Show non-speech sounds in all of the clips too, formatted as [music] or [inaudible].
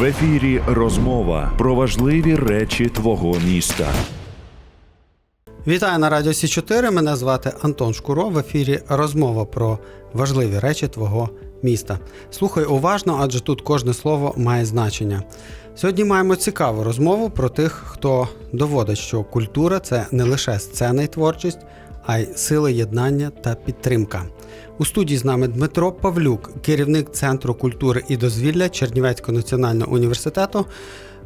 В ефірі розмова про важливі речі твого міста. Вітаю на Радіо Сі 4 Мене звати Антон Шкуро. В ефірі розмова про важливі речі твого міста. Слухай уважно, адже тут кожне слово має значення. Сьогодні маємо цікаву розмову про тих, хто доводить, що культура це не лише сцена і творчість, а й сили єднання та підтримка. У студії з нами Дмитро Павлюк, керівник Центру культури і дозвілля Чернівецького національного університету.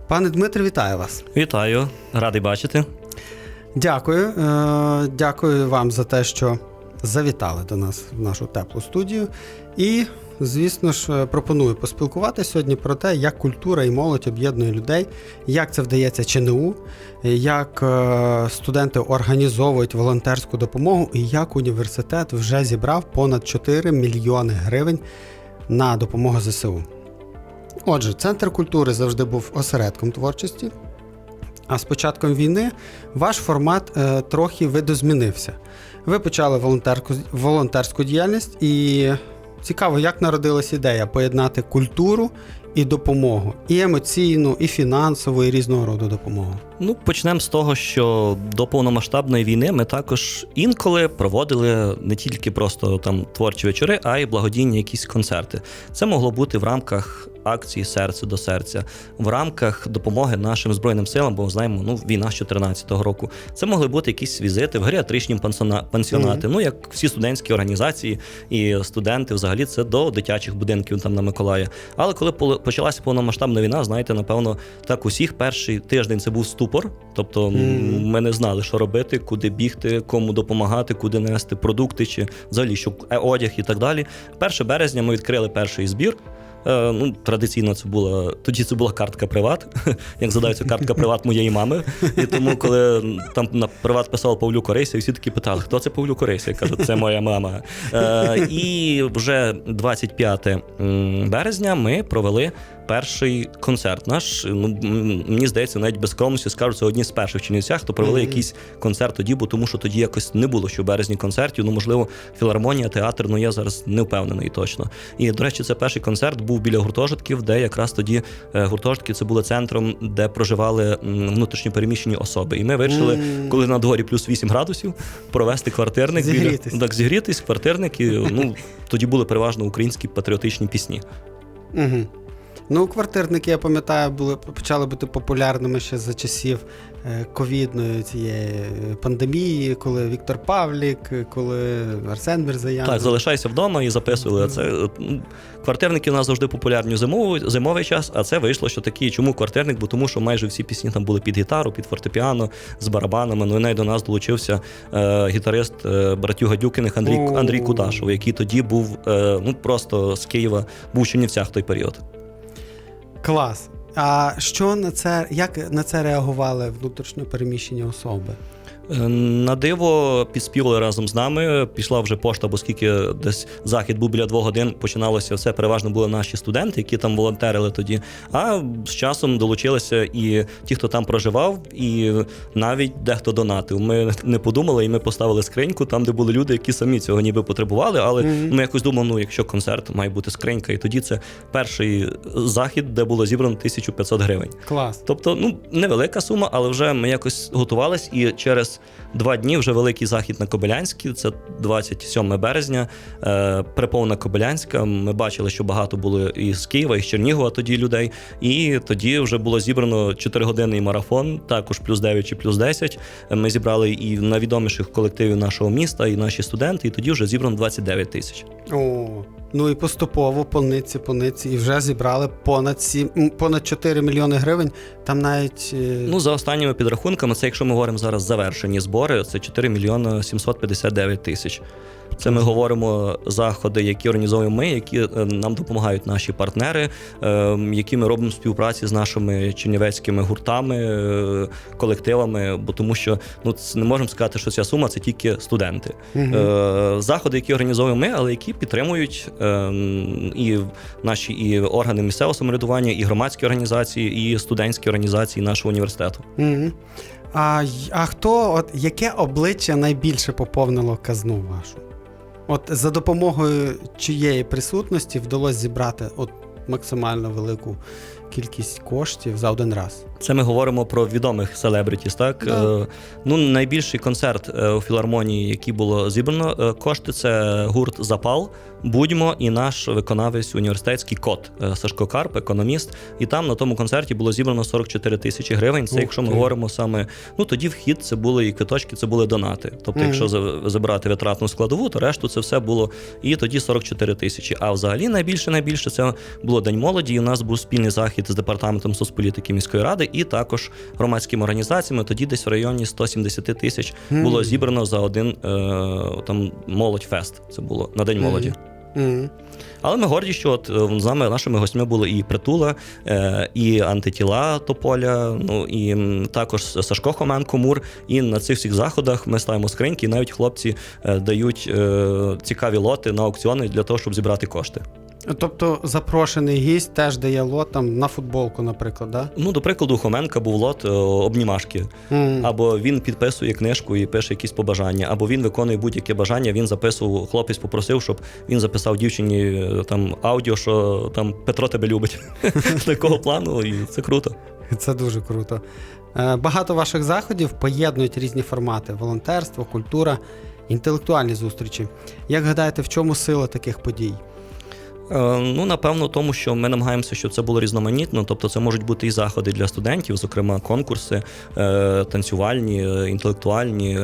Пане Дмитре, вітаю вас. Вітаю, радий бачити. Дякую. Е, Дякую вам за те, що завітали до нас в нашу теплу студію. І, звісно ж, е, пропоную поспілкуватися сьогодні про те, як культура і молодь об'єднує людей, як це вдається ЧНУ, як е, студенти організовують волонтерську допомогу і як університет вже зібрав понад 4 мільйони гривень на допомогу ЗСУ. Отже, центр культури завжди був осередком творчості. А з початком війни ваш формат е, трохи видозмінився. Ви почали волонтерку, волонтерську діяльність, і цікаво, як народилась ідея поєднати культуру і допомогу, і емоційну, і фінансову, і різного роду допомогу. Ну, почнемо з того, що до повномасштабної війни ми також інколи проводили не тільки просто там творчі вечори, а й благодійні якісь концерти. Це могло бути в рамках акції серце до серця, в рамках допомоги нашим збройним силам, бо знаємо, ну війна з 2014 року. Це могли бути якісь візити в геріатричні пансіона- пансіонати. Ну як всі студентські організації і студенти, взагалі, це до дитячих будинків там на Миколая. Але коли почалася повномасштабна війна, знаєте, напевно, так усіх перший тиждень це був ступор. Тобто Мгм. ми не знали, що робити, куди бігти, кому допомагати, куди нести продукти чи взагалі що е, одяг і так далі. 1 березня ми відкрили перший збір. Е, ну, традиційно це була тоді це була картка приват. [laughs] Як згадаються, картка приват моєї мами. І тому, коли там на приват писав Павлю Корейся, всі такі питали, хто це Павлю Корейся? Я кажу, це моя мама. Е, і вже 25 м, березня ми провели перший концерт. Наш ну мені здається, навіть без скромності скажу, це одні з перших в Чернівцях, хто провели Мгм. якийсь концерт тоді, бо тому що тоді якось не було ще в березні концертів. Ну можливо, філармонія, театр. Ну я зараз не впевнений точно. І до речі, це перший концерт був біля гуртожитків, де якраз тоді е, гуртожитки це були центром, де проживали внутрішньо переміщені особи. І ми вирішили, Мгм. коли на дворі плюс 8 градусів, провести квартирник Зігрітись. біля так, зігрітись, квартирник. І ну тоді були переважно українські патріотичні пісні. Угу. Ну, квартирники, я пам'ятаю, були почали бути популярними ще за часів е, ковідної цієї пандемії, коли Віктор Павлік, коли Арсен Мірзаян. Так, залишайся вдома і записували. Це е, квартирники у нас завжди популярні в зимовий, зимовий час, а це вийшло, що такі. Чому квартирник? Бо тому, що майже всі пісні там були під гітару, під фортепіано, з барабанами. Ну і навіть до нас долучився е, гітарист е, братю Гадюкиних Андрій. Андрій Кудашов, який тоді був е, ну просто з Києва, був у Чернівцях в той період. Клас. А що на це, як на це реагували внутрішньо переміщені особи? Е, На диво підспівали разом з нами. Пішла вже пошта, бо скільки десь захід був біля двох годин, починалося все. Переважно були наші студенти, які там волонтерили тоді. А з часом долучилися і ті, хто там проживав, і навіть дехто донатив. Ми не подумали, і ми поставили скриньку там, де були люди, які самі цього ніби потребували. Але Мгм. ми якось думали, ну якщо концерт має бути скринька, і тоді це перший захід, де було зібрано 1500 гривень. Клас. Тобто, ну невелика сума, але вже ми якось готувались, і через два дні вже великий захід на Кобилянській, це 27 березня. Е, приповна Кобилянська. Ми бачили, що багато було і з Києва, і з Чернігова тоді людей. І тоді вже було зібрано 4-годинний марафон, також плюс 9 чи плюс 10. Ми зібрали і найвідоміших колективів нашого міста, і наші студенти, і тоді вже зібрано 29 тисяч. О, ну і поступово по нитці, по нитці, і вже зібрали понад 7, понад 4 мільйони гривень. Там навіть е, Ну, за останніми підрахунками, це якщо ми говоримо зараз завершені збори, це 4 мільйони 759 тисяч. Це ми говоримо заходи, які організовуємо ми, які е, нам допомагають наші партнери, е, які ми робимо в співпраці з нашими чернівецькими гуртами, е, колективами. Бо тому, що ну це не можемо сказати, що ця сума це тільки студенти. Е, Заходи, які організовуємо ми, але які підтримують е, і наші і органи місцевого самоврядування, і громадські організації, і студентські організації нашого університету. Мгм. А, а хто, от яке обличчя найбільше поповнило казну вашу? От за допомогою чиєї присутності вдалося зібрати от максимально велику кількість коштів за один раз. Це ми говоримо про відомих селебритіс, так? Да. Е, ну, найбільший концерт е, у філармонії, який було зібрано е, кошти, це гурт Запал, Будьмо і наш виконавець університетський кот Сашко Карп, економіст. І там на тому концерті було зібрано 44 тисячі гривень. Це Ух якщо ми ти. говоримо саме, ну тоді вхід це були і квиточки, це були донати. Тобто, Мгм. якщо за- забирати витратну складову, то решту це все було і тоді 44 тисячі. А взагалі найбільше найбільше це було День молоді. І у нас був спільний захід з департаментом соцполітики міської ради і також громадськими організаціями. Тоді десь в районі 170 тисяч було зібрано за один е, там молодь фест. Це було на день молоді. Мгм. Але ми горді, що от е, з нами нашими гостями були і притула, е, і антитіла Тополя, ну і також Сашко Хоменко Мур. І на цих всіх заходах ми ставимо скриньки, і навіть хлопці е, дають е, цікаві лоти на аукціони для того, щоб зібрати кошти. Тобто запрошений гість теж дає лот там на футболку, наприклад, да? Ну, до прикладу, у Хоменка був лот е, обнімашки. Мгм. Або він підписує книжку і пише якісь побажання, або він виконує будь-яке бажання. Він записував, хлопець попросив, щоб він записав дівчині е, там аудіо, що там Петро тебе любить. [laughs] Такого плану, і це круто. Це дуже круто. Е, Багато ваших заходів поєднують різні формати: волонтерство, культура, інтелектуальні зустрічі. Як гадаєте, в чому сила таких подій? Е, Ну, напевно, тому що ми намагаємося, щоб це було різноманітно. Тобто, це можуть бути і заходи для студентів, зокрема конкурси, е, танцювальні, е, інтелектуальні,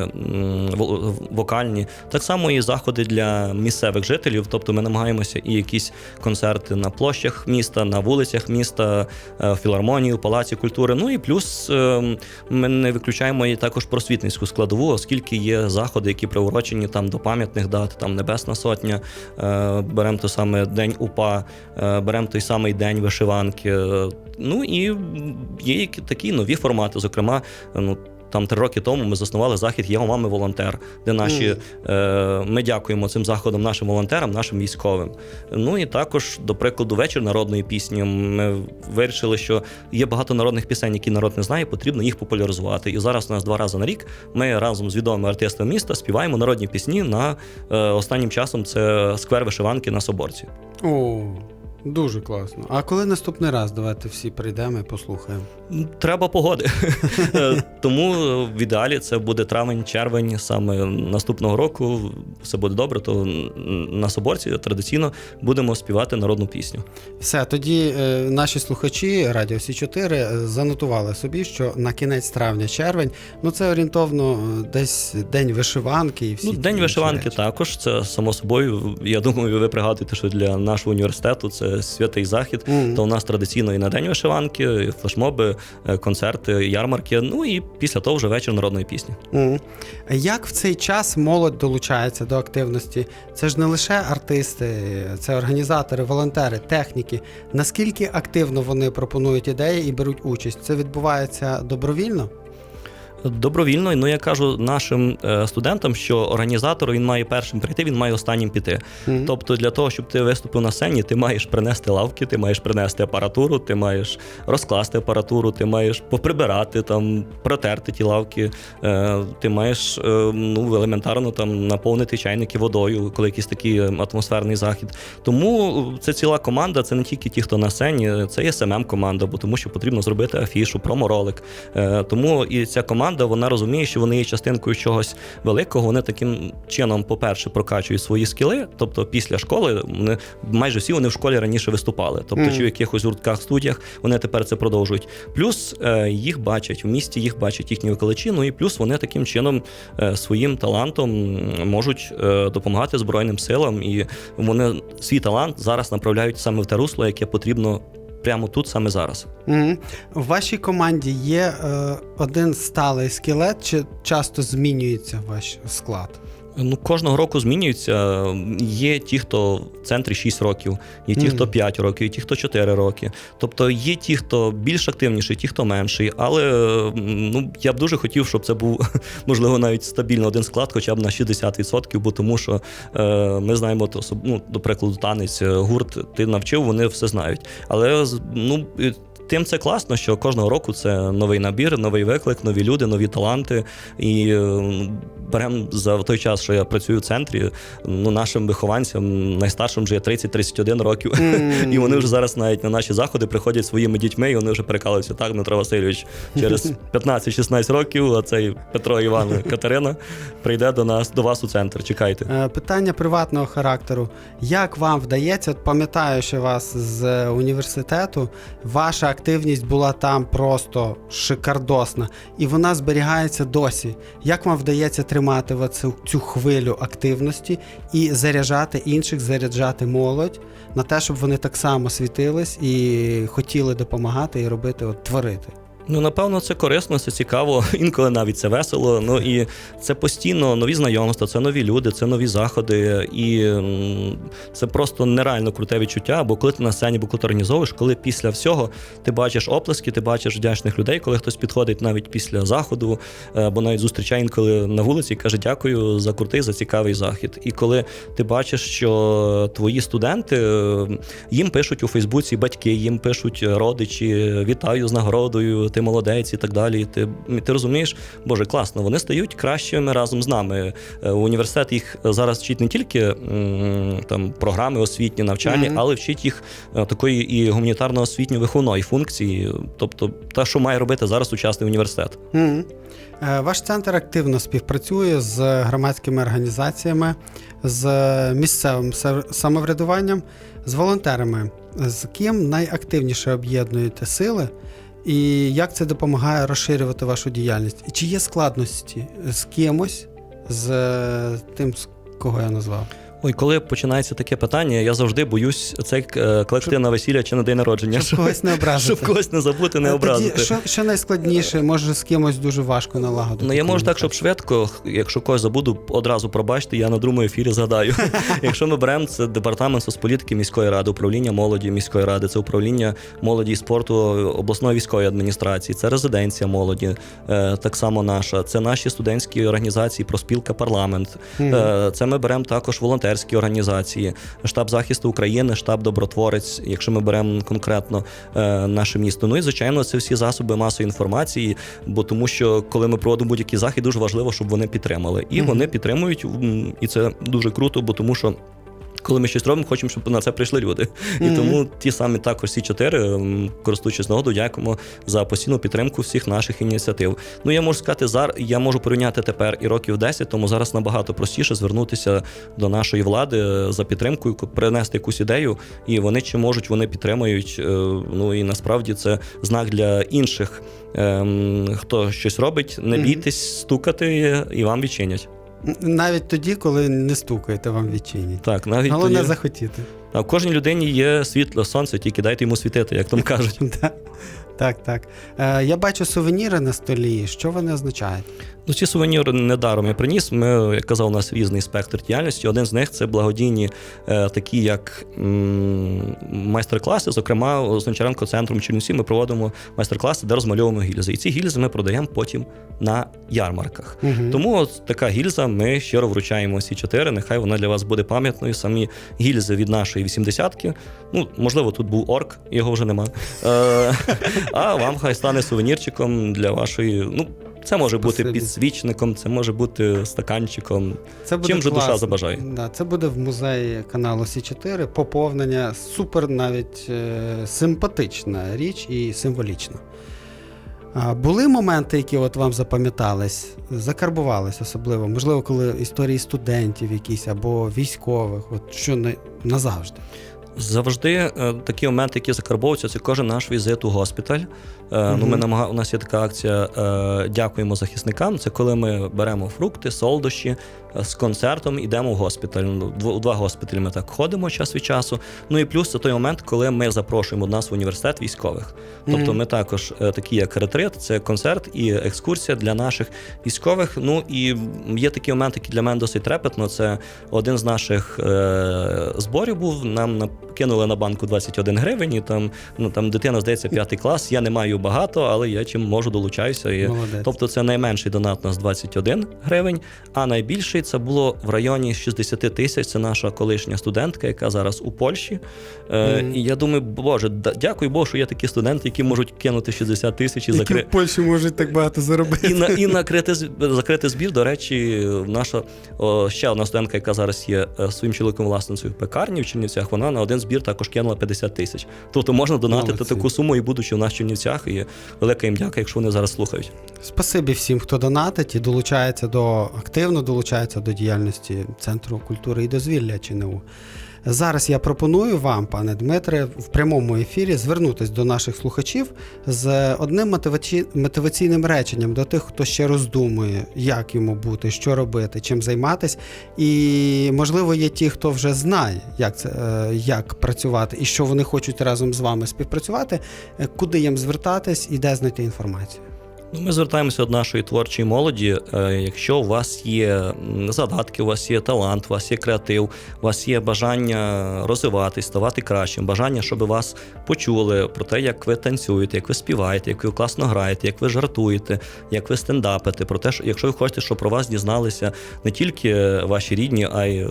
вокальні. Так само і заходи для місцевих жителів. Тобто, ми намагаємося і якісь концерти на площах міста, на вулицях міста, в філармонії, палаці культури. Ну і плюс ми не виключаємо і також просвітницьку складову, оскільки є заходи, які приурочені там до пам'ятних дат, там Небесна Сотня, беремо той саме День УПА, е, беремо той самий день вишиванки. е, Ну і є такі нові формати. Зокрема, ну. Там три роки тому ми заснували захід «Я у мами волонтер, де наші е, ми дякуємо цим заходом нашим волонтерам, нашим військовим. Ну і також, до прикладу, вечір народної пісні. Ми вирішили, що є багато народних пісень, які народ не знає, потрібно їх популяризувати. І зараз у нас два рази на рік ми разом з відомими артистами міста співаємо народні пісні на е, останнім часом. Це сквер вишиванки на Соборці. О, дуже класно. А коли наступний раз? Давайте всі прийдемо і послухаємо. Треба погоди. [laughs] Е, Тому в ідеалі це буде травень-червень саме наступного року. Все буде добре, то на Соборці традиційно будемо співати народну пісню. Все, тоді е, наші слухачі Радіо Сі 4 е, занотували собі, що на кінець травня-червень, ну це орієнтовно е, десь день вишиванки і всі. Ну, День вишиванки речі. також. Це само собою. Я думаю, ви пригадуєте, що для нашого університету це святий захід. Мгм. То у нас традиційно і на день вишиванки, і флешмоби, е, концерти, ярмарки. Ну і після того вже вечір народної пісні. Мгм. Як в цей час молодь долучається до активності? Це ж не лише артисти, це організатори, волонтери, техніки. Наскільки активно вони пропонують ідеї і беруть участь? Це відбувається добровільно? Добровільно, ну я кажу нашим е, студентам, що організатор він має першим прийти, він має останнім піти. Мгм. Тобто, для того, щоб ти виступив на сцені, ти маєш принести лавки, ти маєш принести апаратуру, ти маєш розкласти апаратуру, ти маєш поприбирати там, протерти ті лавки, е, ти маєш е, ну елементарно там наповнити чайники водою, коли якийсь такий атмосферний захід. Тому це ціла команда, це не тільки ті, хто на сцені, це є смм команда, бо тому що потрібно зробити афішу, проморолик. Тому і ця команда вона розуміє, що вони є частинкою чогось великого. Вони таким чином, по-перше, прокачують свої скіли. Тобто, після школи вони майже всі вони в школі раніше виступали. Тобто, Мгм. чи в якихось гуртках, студіях вони тепер це продовжують. Плюс е, їх бачать в місті, їх бачать їхні викладачі. Ну і плюс вони таким чином е, своїм талантом можуть е, допомагати збройним силам, і вони свій талант зараз направляють саме в те русло, яке потрібно прямо тут, саме зараз. Мгм. В вашій команді є е, один сталий скелет, чи часто змінюється ваш склад? Ну, кожного року змінюються. Є ті, хто в центрі 6 років, є ті, хто 5 років, є ті, хто 4 роки. Тобто є ті, хто більш активніший, ті, хто менший. Але ну, я б дуже хотів, щоб це був [laughs] можливо навіть стабільно один склад, хоча б на 60%, бо тому що е, ми знаємо, то, ну, до прикладу, танець, е, гурт, ти навчив, вони все знають. Але ну, тим це класно, що кожного року це новий набір, новий виклик, нові люди, нові таланти. І е, беремо за той час, що я працюю в центрі, ну нашим вихованцям найстаршим вже є 30-31 років. [laughs] І вони вже зараз навіть на наші заходи приходять своїми дітьми, і вони вже перекалуються так, Дмитро Васильович, через [laughs] 15-16 років оцей Петро Іван [laughs] Катерина прийде до нас, до вас у центр. Чекайте. Е, Питання приватного характеру. Як вам вдається? Пам'ятаю, що вас з університету ваша активність була там просто шикардосна, і вона зберігається досі. Як вам вдається тримати цю, цю хвилю активності і заряджати інших, заряджати молодь на те, щоб вони так само світились і хотіли допомагати і робити, от творити? Ну, напевно, це корисно, це цікаво, [laughs] інколи навіть це весело. Ну і це постійно нові знайомства, це нові люди, це нові заходи. І це просто нереально круте відчуття. Бо коли ти на сцені, бо коли ти організовуєш, коли після всього ти бачиш оплески, ти бачиш вдячних людей, коли хтось підходить навіть після заходу, е, або навіть зустрічає інколи на вулиці і каже дякую за крутий, за цікавий захід. І коли ти бачиш, що твої студенти їм пишуть у Фейсбуці батьки, їм пишуть родичі, вітаю з нагородою, ти молодець і так далі. Ти, ти розумієш, боже, класно, вони стають кращими разом з нами. Е, Університет їх зараз вчить не тільки там програми освітні, навчання, Мгм. але вчить їх е, такої і гуманітарно-освітньо виховної функції, тобто те, що має робити зараз сучасний університет. Мгм. Е, Ваш центр активно співпрацює з громадськими організаціями, з місцевим са- самоврядуванням, з волонтерами. З ким найактивніше об'єднуєте сили, і як це допомагає розширювати вашу діяльність? І чи є складності з кимось, з е, тим, кого я назвав? Ой, коли починається таке питання, я завжди боюсь це е, колективне весілля чи на день народження. Щоб когось не образити. [laughs] Щоб когось не забути, не Е, образити. Тоді, що, що найскладніше, може з кимось дуже важко налагодити? Ну, я можу так, щоб швидко, якщо когось забуду, одразу пробачте, я на другому ефірі згадаю. [laughs] якщо ми беремо це департамент соцполітики міської ради, управління молоді міської ради, це управління молоді і спорту обласної військової адміністрації, це резиденція молоді, е, так само наша, це наші студентські організації, проспілка парламент. Це ми беремо також волонтерські організації, штаб захисту України, штаб добротворець, якщо ми беремо конкретно е, наше місто. Ну і звичайно, це всі засоби масової інформації, бо тому що коли ми проводимо будь-який захід, дуже важливо, щоб вони підтримали. І Мгм. вони підтримують, і це дуже круто, бо тому що. Коли ми щось робимо, хочемо, щоб на це прийшли люди. І тому ті самі також всі чотири, користуючись нагодою, дякуємо за постійну підтримку всіх наших ініціатив. Ну я можу сказати, зар я можу порівняти тепер і років 10, тому зараз набагато простіше звернутися до нашої влади е, за підтримкою, принести якусь ідею, і вони чи можуть, вони підтримують. Е, Ну і насправді це знак для інших, ем, хто щось робить. Не бійтесь стукати, і вам відчинять. Навіть тоді, коли не стукаєте, вам відчинять. Так, навіть Головне тоді... захотіти. А в кожній людині є світло, сонце, тільки дайте йому світити, як там [laughs] кажуть. Так, так. Е, я бачу сувеніри на столі. Що вони означають? Ну, ці сувеніри недаром я приніс. Ми, як казав, у нас різний спектр діяльності. Один з них це благодійні, е, такі як м, майстер-класи. Зокрема, з Гончаренко центром Чернівці ми проводимо майстер-класи, де розмальовуємо гільзи. І ці гільзи ми продаємо потім на ярмарках. Мгм. Тому от така гільза, ми щиро вручаємо всі чотири. Нехай вона для вас буде пам'ятною. Самі гільзи від нашої вісімдесятки. Ну, можливо, тут був орк, його вже нема. Е, а вам хай стане сувенірчиком для вашої. Ну, це може бути Спасибі. підсвічником, це може бути стаканчиком. Це Чим же душа забажає? Да, це буде в музеї каналу Сі 4 поповнення. Супер навіть е, симпатична річ і символічна. А, були моменти, які от вам запам'ятались, закарбувались особливо, можливо, коли історії студентів якісь або військових, от що не назавжди. Завжди е, такі моменти, які закарбовуються, це кожен наш візит у госпіталь. Е, ну, ми намага... У нас є така акція е, Дякуємо захисникам. Це коли ми беремо фрукти, солодощі з концертом, йдемо в госпіталь. Ну, У два госпіталі ми так ходимо час від часу. Ну і плюс це той момент, коли ми запрошуємо до нас в університет військових. Тобто Мгм. ми також такі, як ретрит, це концерт і екскурсія для наших військових. Ну і є такий момент, який для мене досить трепетно. Це один з наших зборів був. Нам на- кинули на банку 21 гривень. І там ну там дитина здається п'ятий клас. Я не маю багато, але я чим можу долучаюся. І, Молодець. тобто це найменший донат у нас 21 гривень, а найбільший це було в районі 60 тисяч. Це наша колишня студентка, яка зараз у Польщі. Е, Мгм. І я думаю, боже, дякую Богу, що є такі студенти, які можуть кинути 60 тисяч і Які закрити. в Польщі можуть так багато заробити. І, на, і накрити закрити збір. До речі, наша о, ще одна студентка, яка зараз є е, своїм чоловіком власницею пекарні в Чернівцях, вона на один збір також кинула 50 тисяч. Тобто можна донатити Молодці. таку суму і будучи в нас Чернівцях. І велика їм дяка, якщо вони зараз слухають. Спасибі всім, хто донатить і долучається до активно долучається до діяльності Центру культури і дозвілля ЧНУ. Зараз я пропоную вам, пане Дмитре, в прямому ефірі звернутися до наших слухачів з одним мотиваційним реченням до тих, хто ще роздумує, як йому бути, що робити, чим займатися. І можливо є ті, хто вже знає, як це е, як працювати і що вони хочуть разом з вами співпрацювати, е, куди їм звертатись і де знайти інформацію. Ну, ми звертаємося до нашої творчої молоді. Е, Якщо у вас є задатки, у вас є талант, у вас є креатив, у вас є бажання розвиватись, ставати кращим, бажання, щоб вас почули про те, як ви танцюєте, як ви співаєте, як ви класно граєте, як ви жартуєте, як ви стендапите, про те, що якщо ви хочете, щоб про вас дізналися не тільки ваші рідні, а й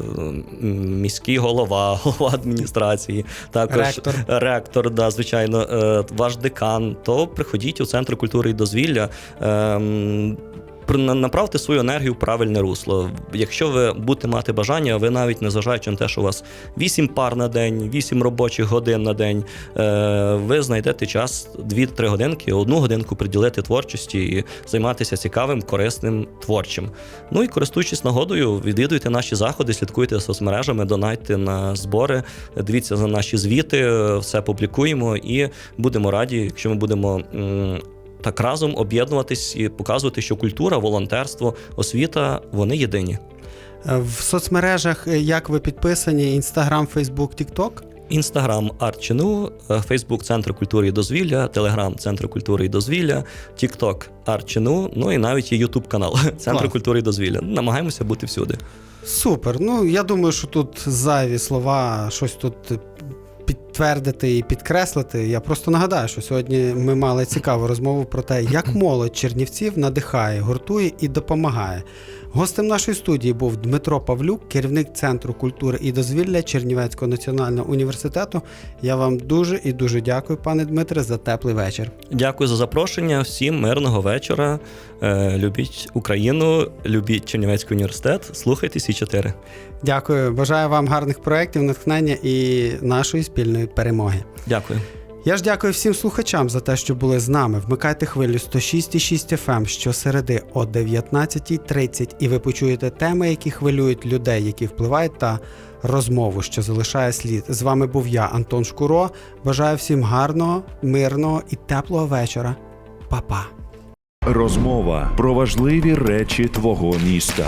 міський голова, [laughs] голова адміністрації, також Ректор. ректор, да, звичайно, е, ваш декан, то приходіть у центр культури і дозвілля. Ем, Направте свою енергію в правильне русло. Якщо ви будете мати бажання, ви навіть не зважаючи на те, що у вас 8 пар на день, 8 робочих годин на день, е, ви знайдете час 2-3 годинки, одну годинку приділити творчості і займатися цікавим, корисним, творчим. Ну і користуючись нагодою, відвідуйте наші заходи, слідкуйте соцмережами, донайте на збори, дивіться за наші звіти, все публікуємо і будемо раді, якщо ми будемо. Так разом об'єднуватись і показувати, що культура, волонтерство, освіта вони єдині. Е, В соцмережах е, як ви підписані? Інстаграм, Фейсбук, Тікток? Інстаграм Арчину, Фейсбук Центр культури і дозвілля, Телеграм Центр культури і дозвілля, Тікток Арчину, ну і навіть є Ютуб канал [laughs] Центр Клас. культури і дозвілля. Намагаємося бути всюди. Супер. Ну я думаю, що тут зайві слова, щось тут підтвердити і підкреслити. Я просто нагадаю, що сьогодні ми мали цікаву розмову про те, як молодь чернівців надихає, гуртує і допомагає. Гостем нашої студії був Дмитро Павлюк, керівник Центру культури і дозвілля Чернівецького національного університету. Я вам дуже і дуже дякую, пане Дмитре, за теплий вечір. Дякую за запрошення. Всім мирного вечора. Е, Любіть Україну, любіть Чернівецький університет. Слухайте Сі 4 Дякую, бажаю вам гарних проєктів, натхнення і нашої спільної перемоги. Дякую. Я ж дякую всім слухачам за те, що були з нами. Вмикайте хвилю 106,6 FM щосереди о 19.30 і ви почуєте теми, які хвилюють людей, які впливають, та розмову, що залишає слід. З вами був я, Антон Шкуро. Бажаю всім гарного, мирного і теплого вечора. Па-па! Розмова про важливі речі твого міста.